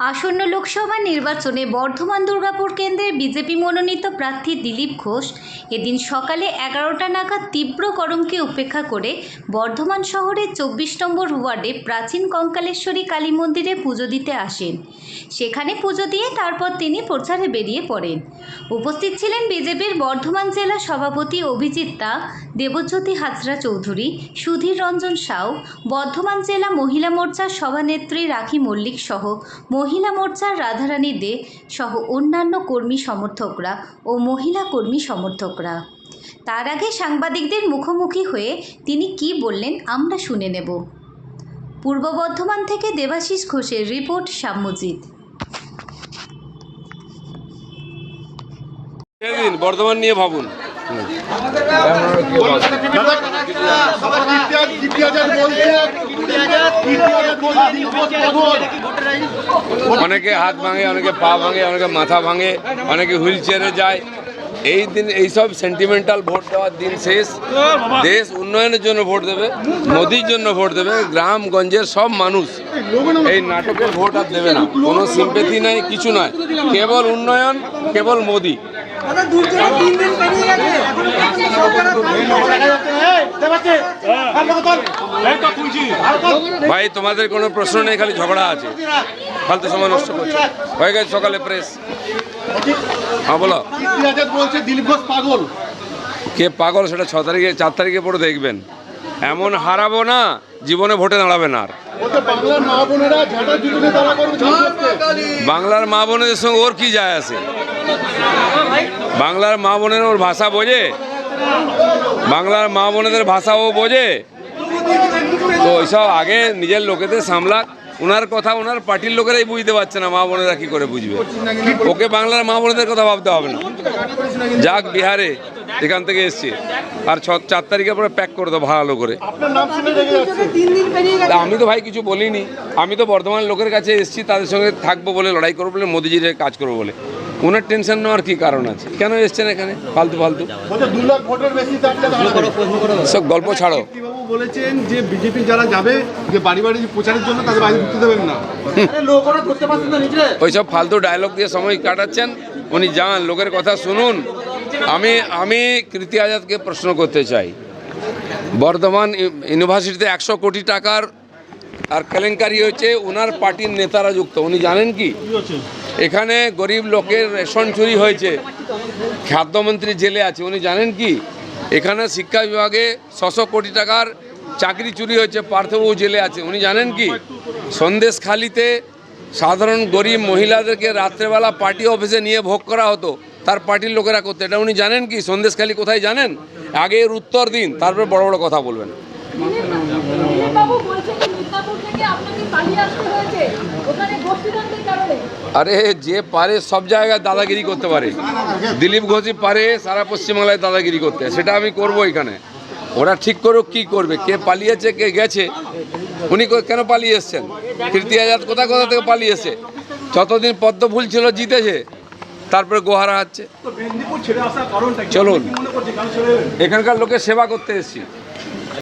আসন্ন লোকসভা নির্বাচনে বর্ধমান দুর্গাপুর কেন্দ্রের বিজেপি মনোনীত প্রার্থী দিলীপ ঘোষ এদিন সকালে এগারোটা নাগাদ তীব্র গরমকে উপেক্ষা করে বর্ধমান শহরের চব্বিশ নম্বর ওয়ার্ডে প্রাচীন কঙ্কালেশ্বরী কালী মন্দিরে পুজো দিতে আসেন। সেখানে পুজো দিয়ে তারপর তিনি প্রচারে বেরিয়ে পড়েন। উপস্থিত ছিলেন বিজেপির বর্ধমান জেলা সভাপতি অভিজিৎ দা, দেবজ্যোতি হাজরা চৌধুরী, সুধীর রঞ্জন সাউ, বর্ধমান জেলা মহিলা মোর্চার সভানেত্রী রাখি মল্লিক সহ মহিলা মোর্চার রাধারানী দে সহ অন্যান্য কর্মী সমর্থকরা ও মহিলা কর্মী সমর্থকরা তার আগে সাংবাদিকদের মুখোমুখি হয়ে তিনি কি বললেন আমরা শুনে নেব পূর্ব বর্ধমান থেকে দেবাশিস ঘোষের রিপোর্ট সাম্যজিৎ দিন বর্ধমান নিয়ে ভাবুন অনেকে হাত ভাঙে, অনেকে পা ভাঙে, অনেকে মাথা ভাঙে, অনেকে হুইল চেয়ারে যায়। এই দিন এইসব সেন্টিমেন্টাল ভোট দেওয়ার দিন শেষ। দেশ উন্নয়নের জন্য ভোট দেবে, মোদির জন্য ভোট দেবে, গ্রামগঞ্জের সব মানুষ এই নাটকের ভোট আর দেবে না। কোনো সিম্পেথি নাই, কিছু নয় কেবল উন্নয়ন, কেবল মোদি। ভাই তোমাদের কোনো প্রশ্ন নেই খালি ঝগড়া আছে। ফালতু সময় নষ্ট করছে। হয়ে গেছে সকালে প্রেস হ্যাঁ বলো। বলছে দিলীপ ঘোষ পাগল। কে পাগল সেটা ছ তারিখে চার তারিখে পরে দেখবেন। এমন হারাবো না জীবনে ভোটে দাঁড়াবে না আর। বাংলার মা বোনেদের সঙ্গে ওর কি যায় আছে? বাংলার মা বোনের ওর ভাষা বোঝে? বাংলার মা বোনেদের ভাষাও বোঝে। তো ওইসব আগে নিজের লোকেদের সামলাক। ওনার কথা ওনার পার্টির লোকেরাই বুঝতে পারছে না মা বোনেরা কি করে বুঝবে। ওকে বাংলার মা বোনেদের কথা ভাবতে হবে না। যাক বিহারে এখান থেকে এসছে। আর ছ চার তারিখে পরে প্যাক করে দেবো ভালো করে। আমি তো ভাই কিছু বলিনি। আমি তো বর্ধমান লোকের কাছে এসেছি তাদের সঙ্গে থাকব বলে লড়াই করব বলে মোদিজির কাজ করব বলে। ওনার টেনশন নেওয়ার কি কারণ আছে? কেন এসছেন এখানে? ফালতু ফালতু। সব গল্প ছাড়ো। বলেছেন যে বিজেপি যারা যাবে যে বাড়ি বাড়ি প্রচারের জন্য তাদের বাড়ি ঢুকতে দেবেন না? ওইসব ফালতু ডায়লগ দিয়ে সময় কাটাচ্ছেন। উনি যান লোকের কথা শুনুন। আমি আমি কৃতি আজাদকে প্রশ্ন করতে চাই। বর্ধমান ইউনিভার্সিটিতে একশো কোটি টাকার আর কেলেঙ্কারি হয়েছে ওনার পার্টির নেতারা যুক্ত। উনি জানেন কি? এখানে গরিব লোকের রেশন চুরি হয়েছে, খাদ্যমন্ত্রী জেলে আছে। উনি জানেন কি? এখানে শিক্ষা বিভাগে ছশো কোটি টাকার চাকরি চুরি হয়েছে, পার্থবাবু জেলে আছে। উনি জানেন কি? সন্দেশখালিতে সাধারণ গরিব মহিলাদেরকে রাত্রেবেলা পার্টি অফিসে নিয়ে ভোগ করা হতো। তার পার্টির লোকেরা করতে। এটা উনি জানেন কি? সন্দেশখালি কোথায় জানেন? আগে এর উত্তর দিন তারপরে বড় বড় কথা বলবেন। আরে যে পারে সব জায়গায় দাদাগিরি করতে পারে। দিলীপ ঘোষই পারে সারা পশ্চিমবাংলায় দাদাগিরি করতে। সেটা আমি করব এখানে। ওরা ঠিক করুক কি করবে? কে পালিয়েছে কে গেছে? উনি কেন পালিয়ে এসছেন? কীর্তি আজাদ কোথা কোথা থেকে পালিয়ে এসে যতদিন পদ্ম ফুল ছিল জিতেছে। তারপরে গোহারা হচ্ছে চলুন। এখানকার লোকের সেবা করতে এসেছি।